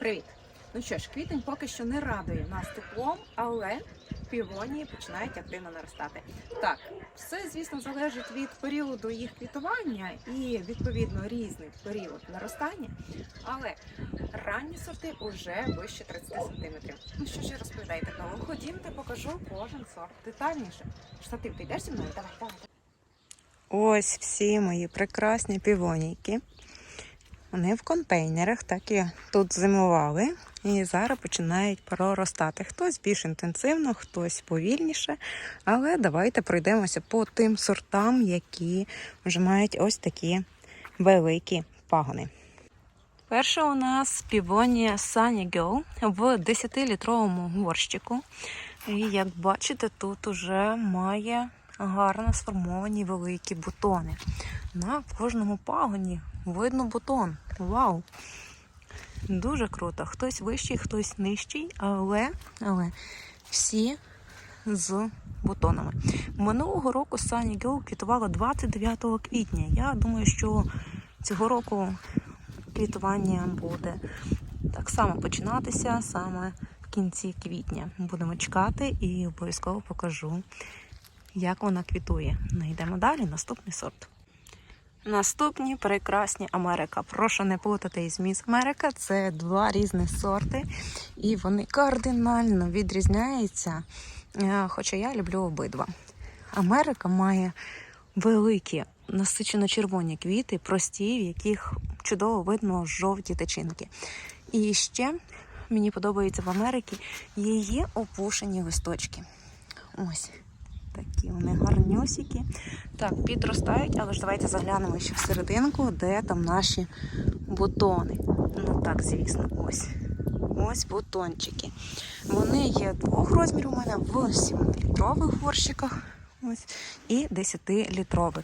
Привіт! Ну що ж, квітень поки що не радує нас теплом, але півонії починають активно наростати. Так, все, звісно, залежить від періоду їх квітування і відповідно різний період наростання. Але ранні сорти вже вище 30 см. Ну що ж я розповідаю такого? Ходімте, покажу кожен сорт детальніше. Штатив, ти йдеш зі мною? Давай, давай. Ось всі мої прекрасні півонійки. Вони в контейнерах, так і тут зимували. І зараз починають проростати. Хтось більш інтенсивно, хтось повільніше. Але давайте пройдемося по тим сортам, які вже мають ось такі великі пагони. Перша у нас півонія Sunny Girl в 10-літровому горщику. І як бачите, тут уже має гарно сформовані великі бутони. На кожному пагоні видно бутон. Вау! Дуже круто. Хтось вищий, хтось нижчий, але, але всі з бутонами. Минулого року Sunny Girl квітувала 29 квітня. Я думаю, що цього року квітування буде так само починатися саме в кінці квітня. Будемо чекати і обов'язково покажу, як вона квітує. Ну, йдемо далі. Наступний сорт. Наступні прекрасні Америка. Прошу не плутати із Міс Америка. Це два різні сорти, і вони кардинально відрізняються. е, Хоча я люблю обидва. Америка має великі насичено червоні квіти, прості, в яких чудово видно жовті тичинки. І ще мені подобається в Америці її опушені листочки. Ось такі вони гарнюсікі. Так, підростають, але ж давайте заглянемо ще всерединку, де там наші бутони. Ну так, звісно, ось. Ось бутончики. Вони є двох розмірів у мене в 7-літрових горщиках ось, і 10-літрових.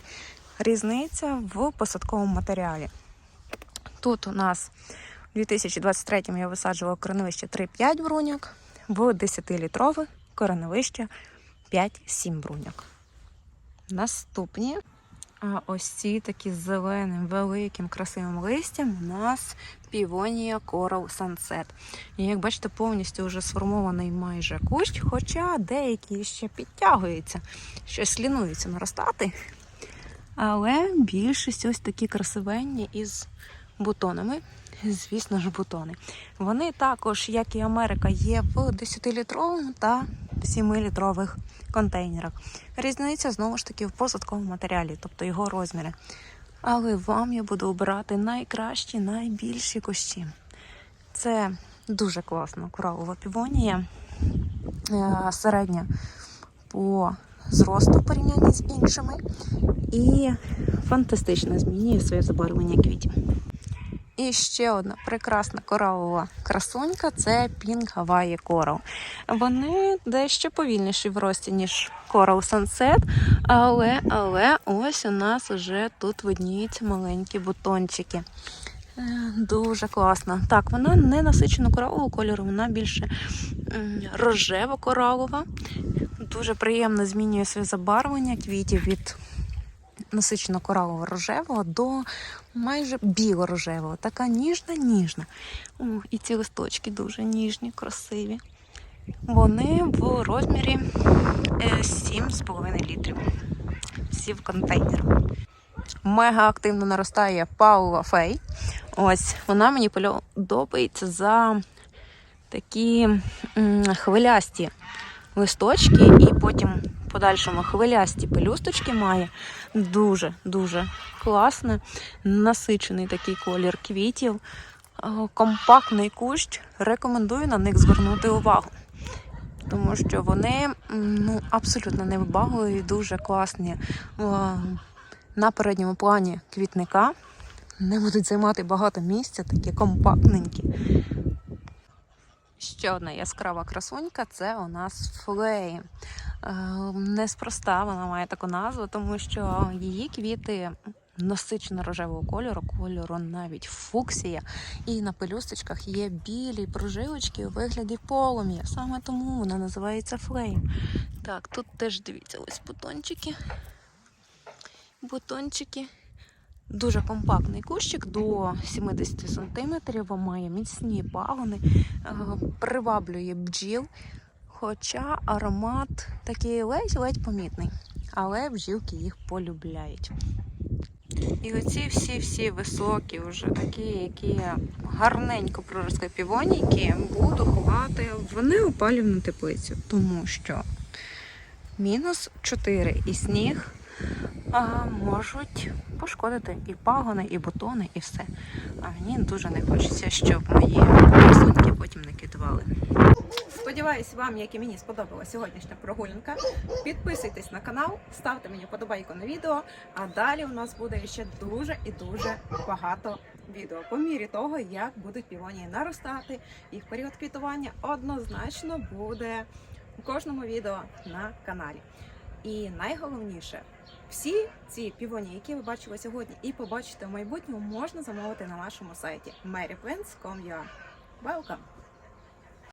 Різниця в посадковому матеріалі. Тут у нас у 2023 я висаджувала кореневище 3-5 бруняк, в 10-літрових кореневище 5-7 бруняк. Наступні. А ось ці такі з зеленим, великим, красивим листям у нас півонія Coral Sunset. І як бачите, повністю вже сформований майже кущ, хоча деякі ще підтягуються, щось лінуються наростати. Але більшість ось такі красивенні із бутонами. Звісно ж, бутони. Вони також, як і Америка, є в 10-літровому та 7-літрових контейнерах. Різниця знову ж таки в посадковому матеріалі, тобто його розміри. Але вам я буду обирати найкращі, найбільші кущі. Це дуже класно коралова півонія. Е, Середня по зросту в порівнянні з іншими. І фантастично змінює своє забарвлення квітів. І ще одна прекрасна коралова красунька це Pink Hawaii Coral. Вони дещо повільніші в рості, ніж Coral Sunset, але, але ось у нас вже тут видніються маленькі бутончики. Е, Дуже класно. Так, вона не насичено коралового кольору, вона більше рожево-коралова. Дуже приємно змінює своє забарвлення квітів від насичено коралово рожевого до майже біло-рожевого. Така ніжна-ніжна. О, і ці листочки дуже ніжні, красиві. Вони в розмірі е, 7,5 літрів. Всі в контейнер. Мега активно наростає Паула Фей. Ось вона мені подобається за такі хвилясті листочки, і потім в подальшому хвилясті пелюсточки має. Дуже дуже класне, насичений такий колір квітів, Е, компактний кущ. Рекомендую на них звернути увагу. Тому що вони ну, абсолютно невибагливі, дуже класні е, на передньому плані квітника. Не будуть займати багато місця, такі компактненькі. Ще одна яскрава красунька це у нас флеї. Е, Неспроста вона має таку назву, тому що її квіти насичено рожевого кольору, кольору навіть фуксія. І на пелюсточках є білі прожилочки у вигляді полум'я. Саме тому вона називається флейм. Так, тут теж дивіться, ось бутончики. Бутончики Дуже компактний кущик до 70 см, має міцні пагони, е, приваблює бджіл, хоча аромат такий ледь-ледь помітний, але бджілки їх полюбляють. І оці всі-всі високі, вже такі, які гарненько проросли півонійки, буду ховати в неопалювну теплицю, тому що мінус 4 і сніг а, можуть пошкодити і пагони, і бутони, і все. А мені дуже не хочеться, щоб мої красуньки потім не кидували. Сподіваюсь, вам, як і мені, сподобалася сьогоднішня прогулянка. Підписуйтесь на канал, ставте мені подобайку на відео. А далі у нас буде ще дуже і дуже багато відео. По мірі того, як будуть півонії наростати, їх період квітування однозначно буде у кожному відео на каналі. І найголовніше, всі ці півонії, які ви бачили сьогодні і побачите в майбутньому, можна замовити на нашому сайті maryplants.com.ua. Welcome!